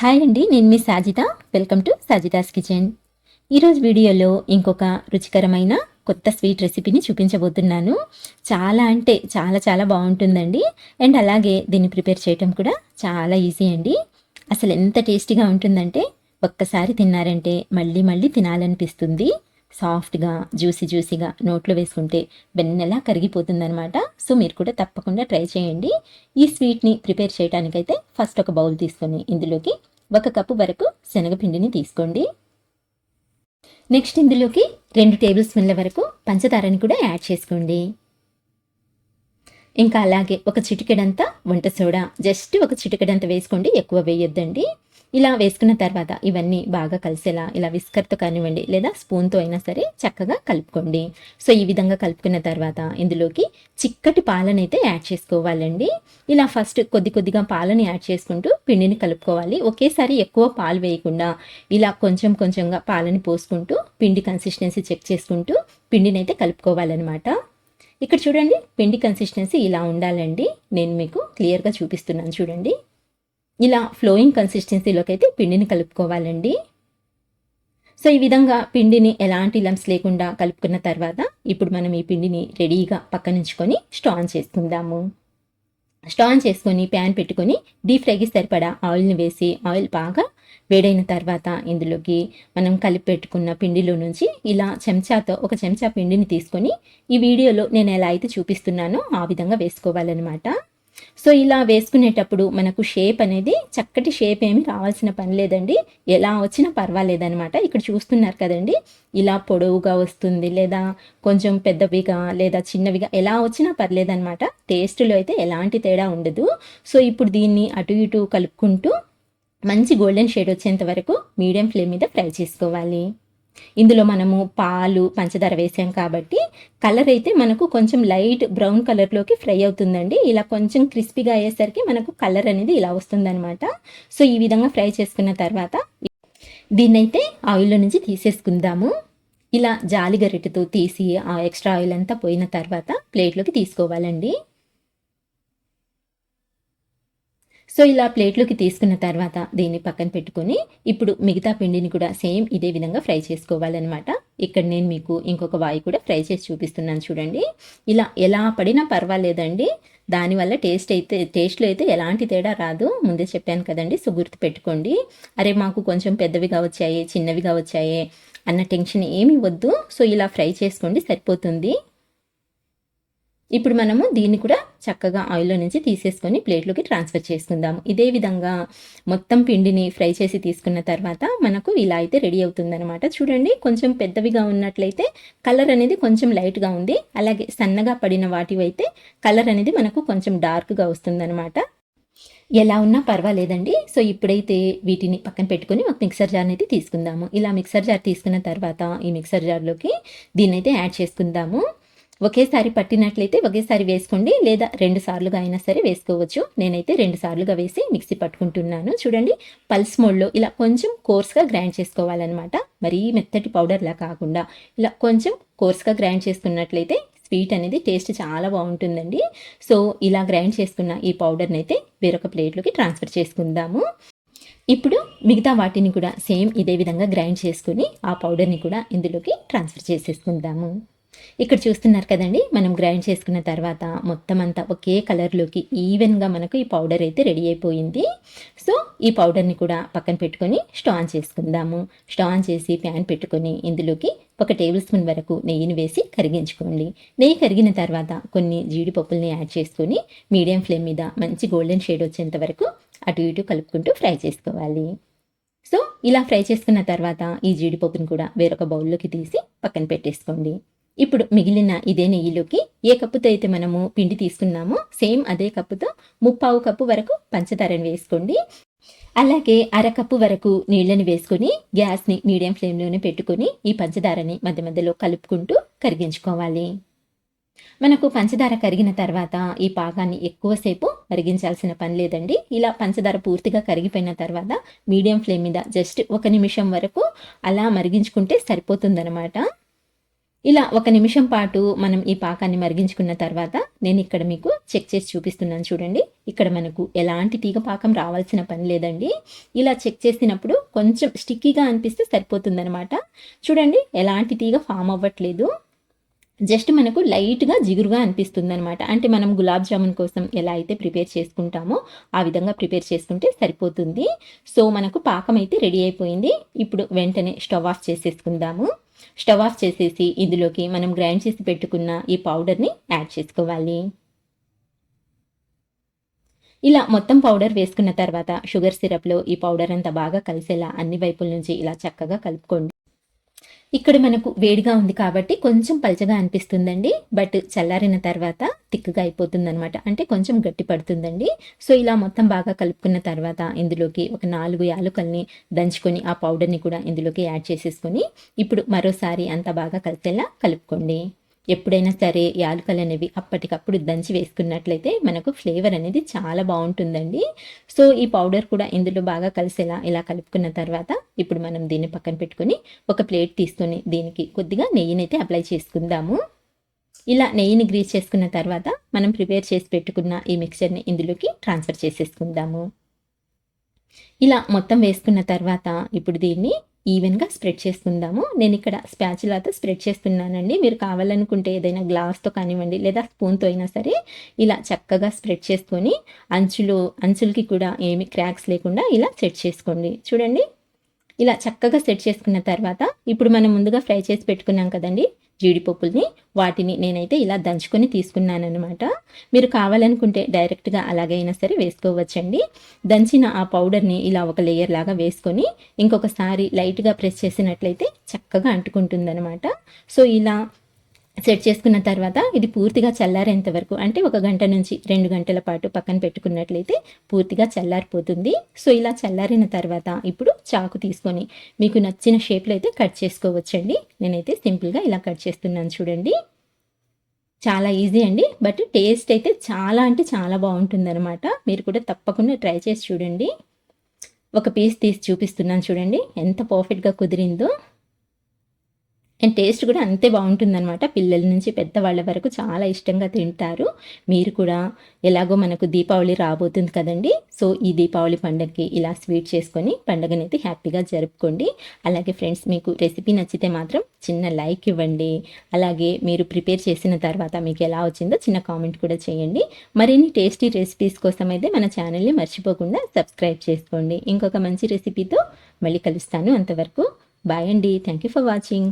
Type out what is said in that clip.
Hi అండి నేను మీ Sajitha welcome to Sajitha's kitchen. ఈరోజు వీడియోలో ఇంకొక రుచికరమైన కొత్త స్వీట్ రెసిపీని చూపించబోతున్నాను. చాలా అంటే చాలా చాలా బాగుంటుందండి. అండ్ అలాగే దీన్ని ప్రిపేర్ చేయటం కూడా చాలా ఈజీ అండి. అసలు ఎంత టేస్టీగా ఉంటుందంటే ఒక్కసారి తిన్నారంటే మళ్ళీ మళ్ళీ తినాలనిపిస్తుంది. సాఫ్ట్గా జ్యూసీ జ్యూసీగా నోట్లో వేసుకుంటే వెన్నెలా కరిగిపోతుందనమాట సో మీరు కూడా తప్పకుండా ట్రై చేయండి. ఈ స్వీట్ని ప్రిపేర్ చేయడానికైతే ఫస్ట్ ఒక బౌల్ తీసుకొని ఇందులోకి ఒక కప్పు వరకు శనగపిండిని తీసుకోండి. నెక్స్ట్ ఇందులోకి రెండు టేబుల్ స్పూన్ల వరకు పంచదారని కూడా యాడ్ చేసుకోండి. ఇంకా అలాగే ఒక చిటికెడంతా వంట సోడా జస్ట్ ఒక చిటికెడంత వేసుకోండి ఎక్కువ వేయొద్దండి. ఇలా వేసుకున్న తర్వాత ఇవన్నీ బాగా కలిసేలా ఇలా విస్కర్తో కానివ్వండి లేదా స్పూన్తో అయినా సరే చక్కగా కలుపుకోండి. సో ఈ విధంగా కలుపుకున్న తర్వాత ఇందులోకి చిక్కటి పాలనైతే యాడ్ చేసుకోవాలండి. ఇలా ఫస్ట్ కొద్ది కొద్దిగా పాలని యాడ్ చేసుకుంటూ పిండిని కలుపుకోవాలి. ఒకేసారి ఎక్కువ పాలు వేయకుండా ఇలా కొంచెం కొంచెంగా పాలని పోసుకుంటూ పిండి కన్సిస్టెన్సీ చెక్ చేసుకుంటూ పిండిని అయితే కలుపుకోవాలన్నమాట. ఇక్కడ చూడండి పిండి కన్సిస్టెన్సీ ఇలా ఉండాలండి. నేను మీకు క్లియర్గా చూపిస్తున్నాను చూడండి. ఇలా ఫ్లోయింగ్ కన్సిస్టెన్సీలోకి అయితే పిండిని కలుపుకోవాలండి. సో ఈ విధంగా పిండిని ఎలాంటి లంప్స్ లేకుండా కలుపుకున్న తర్వాత ఇప్పుడు మనం ఈ పిండిని రెడీగా పక్కనుంచుకొని స్టాన్ చేసుకుందాము. స్టాన్ చేసుకొని ప్యాన్ పెట్టుకొని డీప్ ఫ్రైకి సరిపడా ఆయిల్ని వేసి ఆయిల్ బాగా వేడైన తర్వాత ఇందులోకి మనం కలిపి పెట్టుకున్న పిండిలో నుంచి ఇలా చెంచాతో ఒక చెంచా పిండిని తీసుకొని ఈ వీడియోలో నేను ఎలా అయితే చూపిస్తున్నానో ఆ విధంగా వేసుకోవాలన్నమాట. సో ఇలా వేసుకునేటప్పుడు మనకు షేప్ అనేది చక్కటి షేప్ ఏమి రావాల్సిన పని లేదండి. ఎలా వచ్చినా పర్వాలేదనమాట ఇక్కడ చూస్తున్నారు కదండి. ఇలా పొడవుగా వస్తుంది లేదా కొంచెం పెద్దవిగా లేదా చిన్నవిగా ఎలా వచ్చినా పర్లేదనమాట టేస్ట్లో అయితే ఎలాంటి తేడా ఉండదు. సో ఇప్పుడు దీన్ని అటు ఇటు కలుపుకుంటూ మంచి గోల్డెన్ షేడ్ వచ్చేంత వరకు మీడియం ఫ్లేమ్ మీద ఫ్రై చేసుకోవాలి. ఇందులో మనము పాలు పంచదార వేసాం కాబట్టి కలర్ అయితే మనకు కొంచెం లైట్ బ్రౌన్ కలర్లోకి ఫ్రై అవుతుందండి. ఇలా కొంచెం క్రిస్పీగా అయ్యేసరికి మనకు కలర్ అనేది ఇలా వస్తుందనమాట సో ఈ విధంగా ఫ్రై చేసుకున్న తర్వాత దీన్నైతే ఆయిల్లో నుంచి తీసేసుకుందాము. ఇలా జాలి గరిటెతో తీసి ఆ ఎక్స్ట్రా ఆయిల్ అంతా పోయిన తర్వాత ప్లేట్లోకి తీసుకోవాలండి. సో ఇలా ప్లేట్లోకి తీసుకున్న తర్వాత దీన్ని పక్కన పెట్టుకొని ఇప్పుడు మిగతా పిండిని కూడా సేమ్ ఇదే విధంగా ఫ్రై చేసుకోవాలన్నమాట. ఇక్కడ నేను మీకు ఇంకొక వాయి కూడా ఫ్రై చేసి చూపిస్తున్నాను చూడండి. ఇలా ఎలా పడినా పర్వాలేదండి. దానివల్ల టేస్ట్ అయితే టేస్ట్లో అయితే ఎలాంటి తేడా రాదు. ముందే చెప్పాను కదండి సో గుర్తు పెట్టుకోండి. అరే మాకు కొంచెం పెద్దవిగా వచ్చాయి చిన్నవిగా వచ్చాయి అన్న టెన్షన్ ఏమి వద్దు. సో ఇలా ఫ్రై చేసుకోండి సరిపోతుంది. ఇప్పుడు మనము దీన్ని కూడా చక్కగా ఆయిల్లో నుంచి తీసేసుకొని ప్లేట్లోకి ట్రాన్స్ఫర్ చేసుకుందాము ఇదే విధంగా మొత్తం పిండిని ఫ్రై చేసి తీసుకున్న తర్వాత మనకు ఇలా అయితే రెడీ అవుతుందనమాట చూడండి కొంచెం పెద్దవిగా ఉన్నట్లయితే కలర్ అనేది కొంచెం లైట్గా ఉంది. అలాగే సన్నగా పడిన వాటివైతే కలర్ అనేది మనకు కొంచెం డార్క్గా వస్తుందనమాట ఎలా ఉన్నా పర్వాలేదండి. సో ఇప్పుడైతే వీటిని పక్కన పెట్టుకొని ఒక మిక్సర్ జార్ అయితే తీసుకుందాము. ఇలా మిక్సర్ జార్ తీసుకున్న తర్వాత ఈ మిక్సర్ జార్లోకి దీన్ని అయితే యాడ్ చేసుకుందాము. ఒకేసారి పట్టినట్లయితే ఒకేసారి వేసుకోండి లేదా రెండు సార్లుగా అయినా సరే వేసుకోవచ్చు. నేనైతే రెండు సార్లుగా వేసి మిక్సీ పట్టుకుంటున్నాను. చూడండి పల్స్ మోడ్లో ఇలా కొంచెం కోర్స్గా గ్రైండ్ చేసుకోవాలన్నమాట. మరీ మెత్తటి పౌడర్లా కాకుండా ఇలా కొంచెం కోర్స్గా గ్రైండ్ చేసుకున్నట్లయితే స్వీట్ అనేది టేస్ట్ చాలా బాగుంటుందండి. సో ఇలా గ్రైండ్ చేసుకున్న ఈ పౌడర్ని అయితే వేరొక ప్లేట్లోకి ట్రాన్స్ఫర్ చేసుకుందాము. ఇప్పుడు మిగతా వాటిని కూడా సేమ్ ఇదే విధంగా గ్రైండ్ చేసుకుని ఆ పౌడర్ని కూడా ఇందులోకి ట్రాన్స్ఫర్ చేసేసుకుందాము. ఇక్కడ చూస్తున్నారు కదండి మనం గ్రైండ్ చేసుకున్న తర్వాత మొత్తం అంతా ఒకే కలర్లోకి ఈవెన్గా మనకు ఈ పౌడర్ అయితే రెడీ అయిపోయింది. సో ఈ పౌడర్ని కూడా పక్కన పెట్టుకొని స్టాన్ చేసుకుందాము. స్టాన్ చేసి ప్యాన్ పెట్టుకొని ఇందులోకి ఒక టేబుల్ స్పూన్ వరకు నెయ్యిని వేసి కరిగించుకోండి. నెయ్యి కరిగిన తర్వాత కొన్ని జీడిపప్పుల్ని యాడ్ చేసుకొని మీడియం ఫ్లేమ్ మీద మంచి గోల్డెన్ షేడ్ వచ్చేంత వరకు అటు ఇటు కలుపుకుంటూ ఫ్రై చేసుకోవాలి. సో ఇలా ఫ్రై చేసుకున్న తర్వాత ఈ జీడిపప్పుని కూడా వేరొక బౌల్లోకి తీసి పక్కన పెట్టేసుకోండి. ఇప్పుడు మిగిలిన ఇదే నెయ్యిలోకి ఏ కప్పుతో అయితే మనము పిండి తీసుకున్నామో సేమ్ అదే కప్పుతో ముప్పావు కప్పు వరకు పంచదారని వేసుకోండి. అలాగే అరకప్పు వరకు నీళ్ళని వేసుకొని గ్యాస్ని మీడియం ఫ్లేమ్లోనే పెట్టుకొని ఈ పంచదారని మధ్య మధ్యలో కలుపుకుంటూ కరిగించుకోవాలి. మనకు పంచదార కరిగిన తర్వాత ఈ పాకాన్ని ఎక్కువసేపు మరిగించాల్సిన పని లేదండి. ఇలా పంచదార పూర్తిగా కరిగిపోయిన తర్వాత మీడియం ఫ్లేమ్ మీద జస్ట్ ఒక నిమిషం వరకు అలా మరిగించుకుంటే సరిపోతుందనమాట ఇలా ఒక నిమిషం పాటు మనం ఈ పాకాన్ని మరిగించుకున్న తర్వాత నేను ఇక్కడ మీకు చెక్ చేసి చూపిస్తున్నాను చూడండి. ఇక్కడ మనకు ఎలాంటి తీగ పాకం రావాల్సిన పని లేదండి. ఇలా చెక్ చేసినప్పుడు కొంచెం స్టిక్కీగా అనిపిస్తే సరిపోతుందనమాట చూడండి ఎలాంటి తీగ ఫామ్ అవ్వట్లేదు. జస్ట్ మనకు లైట్గా జిగురుగా అనిపిస్తుంది అనమాట అంటే మనం గులాబ్ జామున్ కోసం ఎలా అయితే ప్రిపేర్ చేసుకుంటామో ఆ విధంగా ప్రిపేర్ చేసుకుంటే సరిపోతుంది. సో మనకు పాకం అయితే రెడీ అయిపోయింది. ఇప్పుడు వెంటనే స్టవ్ ఆఫ్ చేసేసుకుందాము. స్టవ్ ఆఫ్ చేసేసి ఇందులోకి మనం గ్రైండ్ చేసి పెట్టుకున్న ఈ పౌడర్ని యాడ్ చేసుకోవాలి. ఇలా మొత్తం పౌడర్ వేసుకున్న తర్వాత షుగర్ సిరప్లో ఈ పౌడర్ అంతా బాగా కలిసేలా అన్ని వైపుల నుంచి ఇలా చక్కగా కలుపుకోండి. ఇక్కడ మనకు వేడిగా ఉంది కాబట్టి కొంచెం పలచగా అనిపిస్తుందండి. బట్ చల్లారిన తర్వాత తిక్కుగా అయిపోతుంది అనమాట అంటే కొంచెం గట్టి పడుతుందండి. సో ఇలా మొత్తం బాగా కలుపుకున్న తర్వాత ఇందులోకి ఒక నాలుగు యాలుకల్ని దంచుకొని ఆ పౌడర్ని కూడా ఇందులోకి యాడ్ చేసేసుకొని ఇప్పుడు మరోసారి అంతా బాగా కలిసేలా కలుపుకోండి. ఎప్పుడైనా సరే యాలకలు అనేవి అప్పటికప్పుడు దంచి వేసుకున్నట్లయితే మనకు ఫ్లేవర్ అనేది చాలా బాగుంటుందండి. సో ఈ పౌడర్ కూడా ఇందులో బాగా కలిసేలా ఇలా కలుపుకున్న తర్వాత ఇప్పుడు మనం దీన్ని పక్కన పెట్టుకొని ఒక ప్లేట్ తీసుకొని దీనికి కొద్దిగా నెయ్యిని అయితే అప్లై చేసుకుందాము. ఇలా నెయ్యిని గ్రీస్ చేసుకున్న తర్వాత మనం ప్రిపేర్ చేసి పెట్టుకున్న ఈ మిక్చర్ని ఇందులోకి ట్రాన్స్ఫర్ చేసేసుకుందాము. ఇలా మొత్తం వేసుకున్న తర్వాత ఇప్పుడు దీన్ని ఈవెన్గా స్ప్రెడ్ చేసుకుందాము నేను ఇక్కడ స్పాచులాతో స్ప్రెడ్ చేస్తున్నానండి. మీరు కావాలనుకుంటే ఏదైనా గ్లాస్తో కానివ్వండి లేదా స్పూన్తో అయినా సరే ఇలా చక్కగా స్ప్రెడ్ చేసుకొని అంచులు అంచులకి కూడా ఏమి క్రాక్స్ లేకుండా ఇలా సెట్ చేసుకోండి. చూడండి. ఇలా చక్కగా సెట్ చేసుకున్న తర్వాత ఇప్పుడు మనం ముందుగా ఫ్రై చేసి పెట్టుకున్నాం కదండి. జీడిపప్పుల్ని వాటిని నేనైతే ఇలా దంచుకొని తీసుకున్నాను అనమాట మీరు కావాలనుకుంటే డైరెక్ట్గా అలాగైనా సరే వేసుకోవచ్చండి. దంచిన ఆ పౌడర్ని ఇలా ఒక లేయర్ లాగా వేసుకొని ఇంకొకసారి లైట్గా ప్రెస్ చేసినట్లయితే చక్కగా అంటుకుంటుందనమాట సో ఇలా సెట్ చేసుకున్న తర్వాత ఇది పూర్తిగా చల్లారేంత వరకు అంటే ఒక గంట నుంచి రెండు గంటల పాటు పక్కన పెట్టుకున్నట్లయితే పూర్తిగా చల్లారిపోతుంది. సో ఇలా చల్లారిన తర్వాత ఇప్పుడు చాకు తీసుకొని మీకు నచ్చిన షేప్లో అయితే కట్ చేసుకోవచ్చండి. నేనైతే సింపుల్గా ఇలా కట్ చేస్తున్నాను చూడండి. చాలా ఈజీ అండి బట్ టేస్ట్ అయితే చాలా అంటే చాలా బాగుంటుందన్నమాట. మీరు కూడా తప్పకుండా ట్రై చేసి చూడండి. ఒక పీస్ తీసి చూపిస్తున్నాను చూడండి ఎంత పర్ఫెక్ట్గా కుదిరిందో. అండ్ టేస్ట్ కూడా అంతే బాగుంటుందన్నమాట. పిల్లల నుంచి పెద్దవాళ్ళ వరకు చాలా ఇష్టంగా తింటారు. మీరు కూడా ఎలాగో మనకు దీపావళి రాబోతుంది కదండి. సో ఈ దీపావళి పండుగకి ఇలా స్వీట్ చేసుకొని పండుగనైతే హ్యాపీగా జరుపుకోండి. అలాగే ఫ్రెండ్స్ మీకు రెసిపీ నచ్చితే మాత్రం చిన్న లైక్ ఇవ్వండి. అలాగే మీరు ప్రిపేర్ చేసిన తర్వాత మీకు ఎలా వచ్చిందో చిన్న కామెంట్ కూడా చేయండి. మరిన్ని టేస్టీ రెసిపీస్ కోసం అయితే మన ఛానల్ని మర్చిపోకుండా సబ్స్క్రైబ్ చేసుకోండి. ఇంకొక మంచి రెసిపీతో మళ్ళీ కలుస్తాను అంతవరకు. బాయ్ అండి. Thank you for watching.